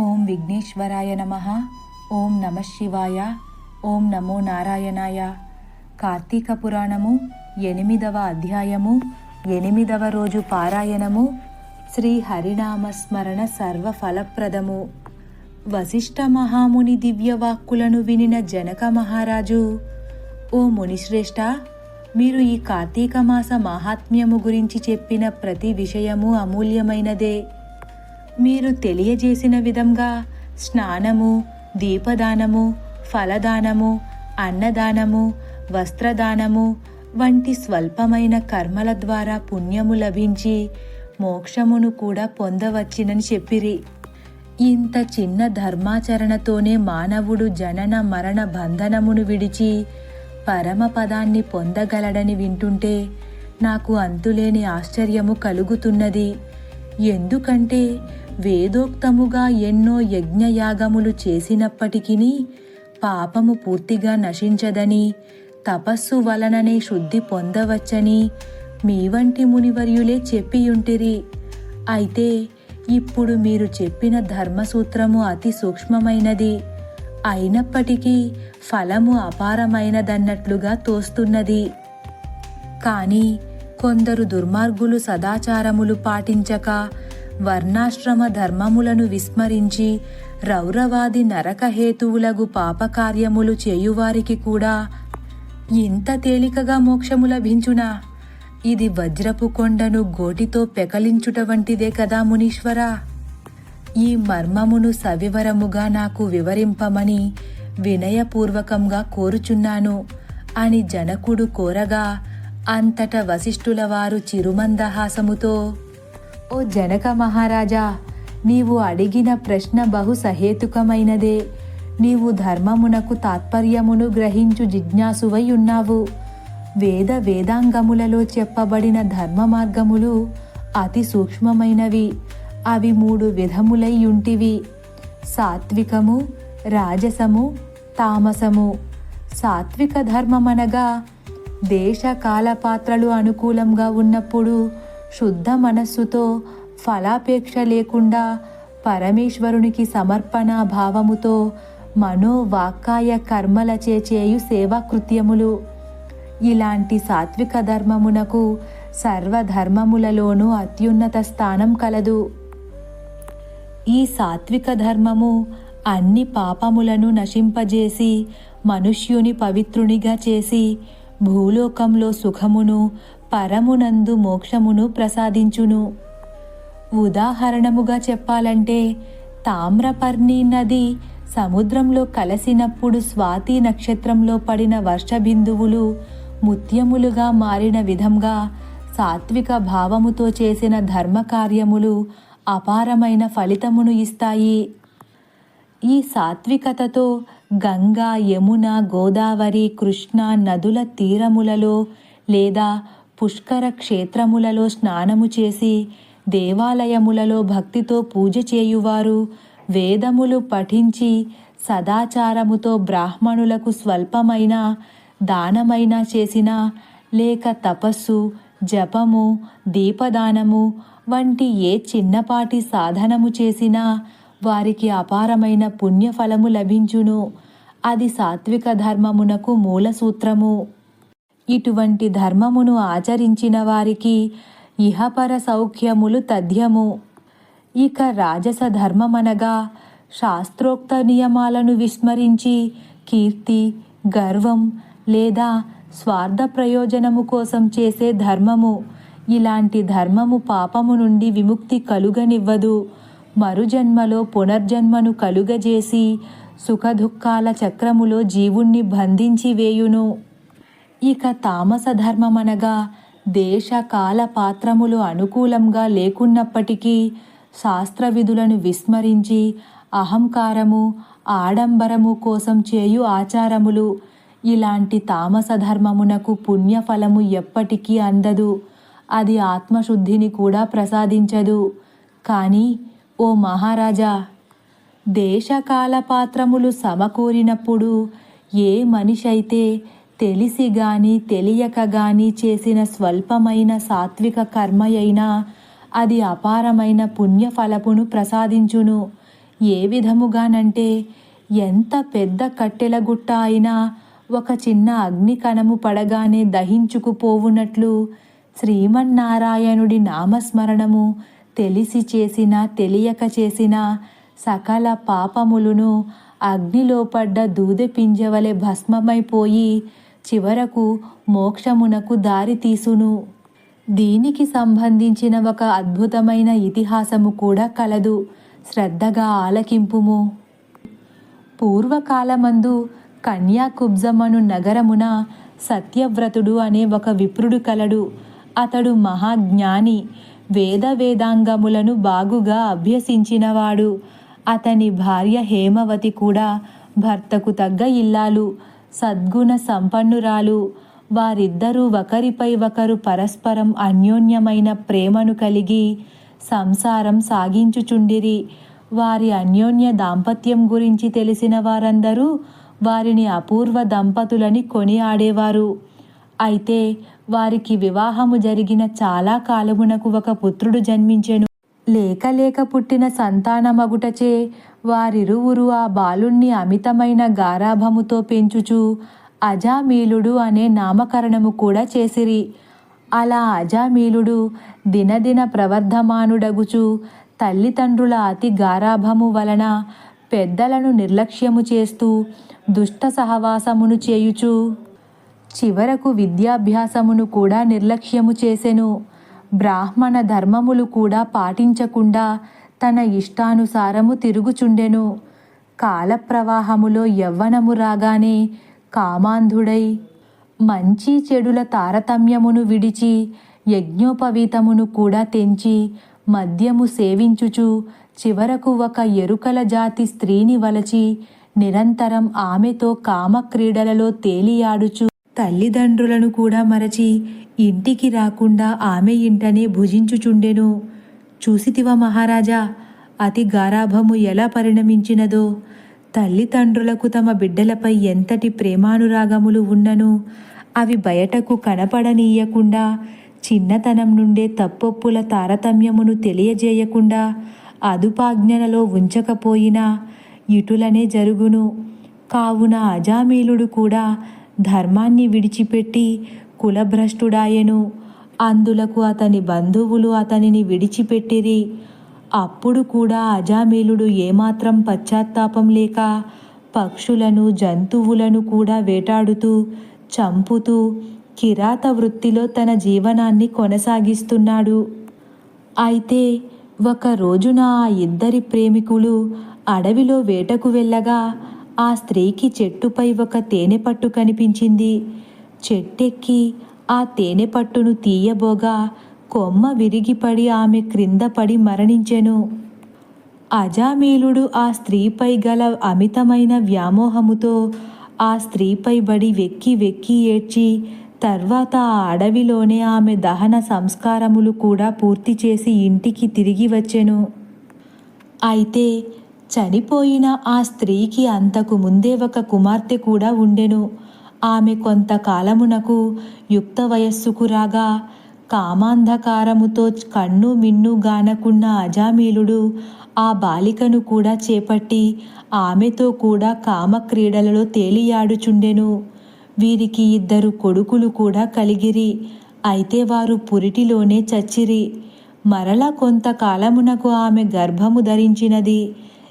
ఓం విఘ్నేశ్వరాయ నమ. ఓం నమ శివాయ. ఓం నమో నారాయణాయ. కార్తీక పురాణము ఎనిమిదవ అధ్యాయము ఎనిమిదవ రోజు పారాయణము శ్రీ హరినామ స్మరణ సర్వ ఫలప్రదము వశిష్ఠ మహాముని దివ్యవాక్కులను వినిన జనక మహారాజు ఓ మునిశ్రేష్ఠ మీరు ఈ కార్తీక మాస మహాత్మ్యము గురించి చెప్పిన ప్రతి విషయము అమూల్యమైనదే. మీరు తెలియజేసిన విధంగా స్నానము దీపదానము ఫలదానము అన్నదానము వస్త్రదానము వంటి స్వల్పమైన కర్మల ద్వారా పుణ్యము లభించి మోక్షమును కూడా పొందవచ్చినని చెప్పిరి. ఇంత చిన్న ధర్మాచరణతోనే మానవుడు జనన మరణ బంధనమును విడిచి పరమపదాన్ని పొందగలడని వింటుంటే నాకు అంతులేని ఆశ్చర్యము కలుగుతున్నది. ఎందుకంటే వేదోక్తముగా ఎన్నో యజ్ఞయాగములు చేసినప్పటికీ పాపము పూర్తిగా నశించదని తపస్సు వలననే శుద్ధి పొందవచ్చని మీ వంటి మునివర్యులే చెప్పియుంటిరి. అయితే ఇప్పుడు మీరు చెప్పిన ధర్మసూత్రము అతి సూక్ష్మమైనది. అయినప్పటికీ ఫలము అపారమైనదన్నట్లుగా తోస్తున్నది. కానీ కొందరు దుర్మార్గులు సదాచారములు పాటించక వర్ణాశ్రమ ధర్మములను విస్మరించి రౌరవాది నరకహేతువులగు పాపకార్యములు చేయువారికి కూడా ఇంత తేలికగా మోక్షము లభించునా? ఇది వజ్రపు కొండను గోటితో పెకలించుట వంటిదే కదా మునీశ్వరా? ఈ మర్మమును సవివరముగా నాకు వివరింపమని వినయపూర్వకంగా కోరుచున్నాను అని జనకుడు కోరగా అంతట వశిష్ఠుల వారు చిరుమందహాసముతో ఓ జనక మహారాజా నీవు అడిగిన ప్రశ్న బహు సహేతుకమైనదే నీవు ధర్మమునకు తాత్పర్యమును గ్రహించు జిజ్ఞాసువై ఉన్నావు వేద వేదాంగములలో చెప్పబడిన ధర్మ మార్గములు అతి సూక్ష్మమైనవి. అవి మూడు విధములై ఉంటివి సాత్వికము రాజసము తామసము. సాత్విక ధర్మమనగా దేశ కాల పాత్రలు అనుకూలంగా ఉన్నప్పుడు శుద్ధ మనస్సుతో ఫలాపేక్ష లేకుండా పరమేశ్వరునికి సమర్పణ భావముతో మనోవాకాయ కర్మలచే చేయు సేవాకృత్యములు. ఇలాంటి సాత్విక ధర్మమునకు సర్వధర్మములలోనూ అత్యున్నత స్థానం కలదు. ఈ సాత్విక ధర్మము అన్ని పాపములను నశింపజేసి మనుష్యుని పవిత్రునిగా చేసి భూలోకంలో సుఖమును పరమునందు మోక్షమును ప్రసాదించును. ఉదాహరణముగా చెప్పాలంటే తామ్రపర్ణి నది సముద్రంలో కలిసినప్పుడు స్వాతి నక్షత్రంలో పడిన వర్షబిందువులు ముత్యములుగా మారిన విధంగా సాత్విక భావముతో చేసిన ధర్మకార్యములు అపారమైన ఫలితమును ఇస్తాయి. ఈ సాత్వికతతో గంగా యమున గోదావరి కృష్ణ నదుల తీరములలో లేదా పుష్కర క్షేత్రములలో స్నానము చేసి దేవాలయములలో భక్తితో పూజ చేయువారు వేదములు పఠించి సదాచారముతో బ్రాహ్మణులకు స్వల్పమైన దానమైన చేసిన లేక తపస్సు జపము దీపదానము వంటి ఏ చిన్నపాటి సాధనము చేసినా వారికి అపారమైన పుణ్యఫలము లభించును. అది సాత్విక ధర్మమునకు మూలసూత్రము. ఇటువంటి ధర్మమును ఆచరించిన వారికి ఇహపర సౌఖ్యములు తథ్యము. ఇక రాజస ధర్మమనగా శాస్త్రోక్త నియమాలను విస్మరించి కీర్తి గర్వం లేదా స్వార్థ ప్రయోజనము కోసం చేసే ధర్మము. ఇలాంటి ధర్మము పాపము నుండి విముక్తి కలుగనివ్వదు. మరుజన్మలో పునర్జన్మను కలుగజేసి సుఖదుఖాల చక్రములో జీవుణ్ణి బంధించి వేయును. ఇక తామస ధర్మమనగా దేశ పాత్రములు అనుకూలంగా లేకున్నప్పటికీ శాస్త్ర విధులను విస్మరించి అహంకారము ఆడంబరము కోసం చేయు ఆచారములు ఇలాంటి తామస ధర్మమునకు పుణ్యఫలము ఎప్పటికీ అందదు. అది ఆత్మశుద్ధిని కూడా ప్రసాదించదు. కానీ ఓ మహారాజా దేశకాల పాత్రములు సమకూరినప్పుడు ఏ మనిషి అయితే తెలిసి గాని తెలియక గాని చేసిన స్వల్పమైన సాత్విక కర్మ అయినా అది అపారమైన పుణ్యఫలపును ప్రసాదించును. ఏ విధముగానంటే ఎంత పెద్ద కట్టెల గుట్ట అయినా ఒక చిన్న అగ్ని కణము పడగానే దహించుకుపోవునట్లు శ్రీమన్నారాయణుడి నామస్మరణము తెలిసి చేసిన తెలియక చేసిన సకల పాపములను అగ్నిలో పడ్డ దూదె పింజవలె భస్మమైపోయి చివరకు మోక్షమునకు దారి తీసును. దీనికి సంబంధించిన ఒక అద్భుతమైన ఇతిహాసము కూడా కలదు. శ్రద్ధగా ఆలకింపుము. పూర్వకాలమందు కన్యాకుబ్జమను నగరమున సత్యవ్రతుడు అనే ఒక విప్రుడు కలడు. అతడు మహాజ్ఞాని వేద వేదాంగములను బాగుగా అభ్యసించినవాడు. అతని భార్య హేమవతి కూడా భర్తకు తగ్గ ఇల్లాలు సద్గుణ సంపన్నురాలు. వారిద్దరూ ఒకరిపై ఒకరు పరస్పరం అన్యోన్యమైన ప్రేమను కలిగి సంసారం సాగించుచుండిరి. వారి అన్యోన్య దాంపత్యం గురించి తెలిసిన వారందరూ వారిని అపూర్వ దంపతులని కొనియాడేవారు. అయితే వారికి వివాహము జరిగిన చాలా కాలమునకు ఒక పుత్రుడు జన్మించెను. లేక లేక పుట్టిన సంతానమగుటచే వారిరువురు ఆ బాలుణ్ణి అమితమైన గారాభముతో పెంచుచు అజామీలుడు అనే నామకరణము కూడా చేసిరి. అలా అజామీలుడు దినదిన ప్రవర్ధమానుడగుచు తల్లిదండ్రుల అతి గారాభము వలన పెద్దలను నిర్లక్ష్యము చేస్తూ దుష్ట సహవాసమును చేయుచు. చివరకు విద్యాభ్యాసమును కూడా నిర్లక్ష్యము చేసెను. బ్రాహ్మణ ధర్మములు కూడా పాటించకుండా తన ఇష్టానుసారము తిరుగుచుండెను. కాలప్రవాహములో యవ్వనము రాగానే కామాంధుడై మంచి చెడుల తారతమ్యమును విడిచి యజ్ఞోపవీతమును కూడా తెంచి మద్యము సేవించుచు చివరకు ఒక ఎరుకల జాతి స్త్రీని వలచి నిరంతరం ఆమెతో కామక్రీడలలో తేలియాడుచు తల్లిదండ్రులను కూడా మరచి ఇంటికి రాకుండా ఆమె ఇంటనే భుజించుచుండెను. చూసితివా మహారాజా అతి గారాభము ఎలా పరిణమించినదో. తల్లిదండ్రులకు తమ బిడ్డలపై ఎంతటి ప్రేమానురాగములు ఉన్నను అవి బయటకు కనపడనీయకుండా చిన్నతనం నుండే తప్పొప్పుల తారతమ్యమును తెలియజేయకుండా అదుపాజ్ఞలలో ఉంచకపోయినా ఇటులనే జరుగును. కావున అజామీలుడు కూడా ధర్మాన్ని విడిచిపెట్టి కులభ్రష్టుడాయెను. అందులకు అతని బంధువులు అతనిని విడిచిపెట్టిరి. అప్పుడు కూడా అజామీలుడు ఏమాత్రం పశ్చాత్తాపం లేక పక్షులను జంతువులను కూడా వేటాడుతూ చంపుతూ కిరాత వృత్తిలో తన జీవనాన్ని కొనసాగిస్తున్నాడు. అయితే ఒక రోజున ఆ ఇద్దరి ప్రేమికులు అడవిలో వేటకు వెళ్ళగా ఆ స్త్రీకి చెట్టుపై ఒక తేనె పట్టు కనిపించింది. చెట్టెక్కి ఆ తేనె పట్టును తీయబోగా కొమ్మ విరిగిపడి ఆమె క్రింద పడి మరణించెను. అజామీలుడు ఆ స్త్రీపై గల అమితమైన వ్యామోహముతో ఆ స్త్రీపై బడి వెక్కి వెక్కి ఏడ్చి తర్వాత ఆ అడవిలోనే ఆమె దహన సంస్కారములు కూడా పూర్తి చేసి ఇంటికి తిరిగి వచ్చెను. అయితే చనిపోయిన ఆ స్త్రీకి అంతకు ముందే ఒక కుమార్తె కూడా ఉండెను. ఆమె కొంతకాలమునకు యుక్త వయస్సుకు రాగా కామాంధకారముతో కన్ను మిన్ను గానకున్న అజామీలుడు ఆ బాలికను కూడా చేపట్టి ఆమెతో కూడా కామక్రీడలలో తేలియాడుచుండెను. వీరికి ఇద్దరు కొడుకులు కూడా కలిగిరి. అయితే వారు పురిటిలోనే చచ్చిరి. మరల కొంతకాలమునకు ఆమె గర్భము ధరించినది.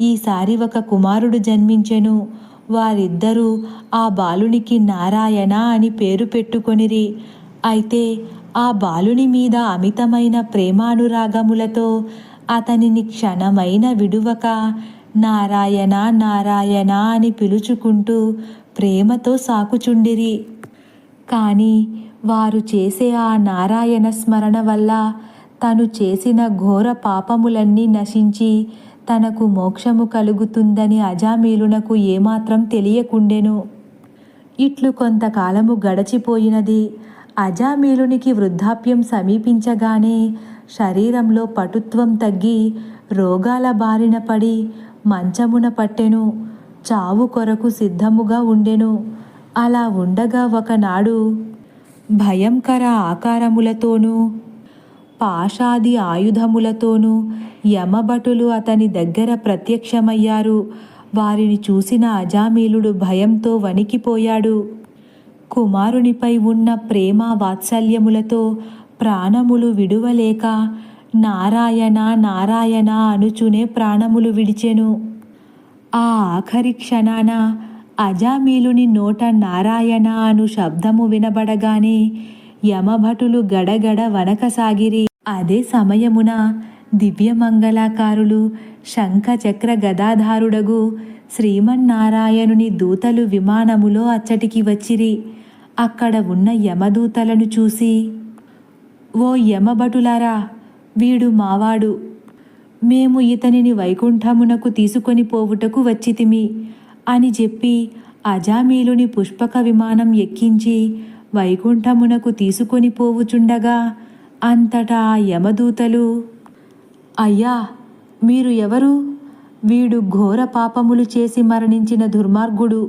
ఈసారి ఒక కుమారుడు జన్మించెను. వారిద్దరూ ఆ బాలునికి నారాయణ అని పేరు పెట్టుకొనిరి. అయితే ఆ బాలుని మీద అమితమైన ప్రేమానురాగములతో అతనిని క్షణమైన విడువక నారాయణ నారాయణ అని పిలుచుకుంటూ ప్రేమతో సాకుచుండిరి. కానీ వారు చేసే ఆ నారాయణ స్మరణ వల్ల తను చేసిన ఘోర పాపములన్నీ నశించి తనకు మోక్షము కలుగుతుందని అజామీలునకు ఏమాత్రం తెలియకుండెను. ఇట్లు కొంతకాలము గడచిపోయినది. అజామీలునికి వృద్ధాప్యం సమీపించగానే శరీరంలో పటుత్వం తగ్గి రోగాల బారిన పడి మంచమున పట్టెను. చావు కొరకు సిద్ధముగా ఉండెను. అలా ఉండగా ఒకనాడు భయంకర ఆకారములతోనూ పాషాది ఆయుధములతోనూ యమభటులు అతని దగ్గర ప్రత్యక్షమయ్యారు. వారిని చూసిన అజామీలుడు భయంతో వణికిపోయాడు. కుమారునిపై ఉన్న ప్రేమ వాత్సల్యములతో ప్రాణములు విడువలేక నారాయణ నారాయణ అనుచునే ప్రాణములు విడిచెను. ఆ ఆఖరి క్షణాన అజామీలుని నోట నారాయణ అను శబ్దము వినబడగానే యమభటులు గడగడ వనకసాగిరి అదే సమయమున దివ్యమంగళాకారులు శంఖచక్ర గదాధారుడగు శ్రీమన్నారాయణుని దూతలు విమానములో అచ్చటికి వచ్చిరి. అక్కడ ఉన్న యమదూతలను చూసి ఓ యమభటులారా వీడు మావాడు. మేము ఇతనిని వైకుంఠమునకు తీసుకొని పోవుటకు వచ్చితిమి అని చెప్పి అజామీలుని పుష్పక విమానం ఎక్కించి వైకుంఠమునకు తీసుకొని పోవుచుండగా అంతటా యమదూతలు అయ్యా మీరు ఎవరు? వీడు ఘోర పాపములు చేసి మరణించిన దుర్మార్గుడు.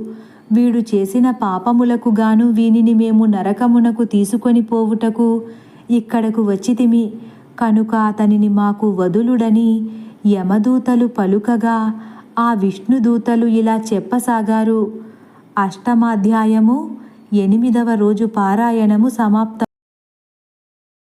వీడు చేసిన పాపములకు గాను వీనిని మేము నరకమునకు తీసుకొని పోవుటకు ఇక్కడకు వచ్చితిమి. కనుక అతనిని మాకు వదులుడని యమదూతలు పలుకగా ఆ విష్ణుదూతలు ఇలా చెప్పసాగారు. అష్టమాధ్యాయము ఎనిమిదవ రోజు పారాయణము సమాప్తం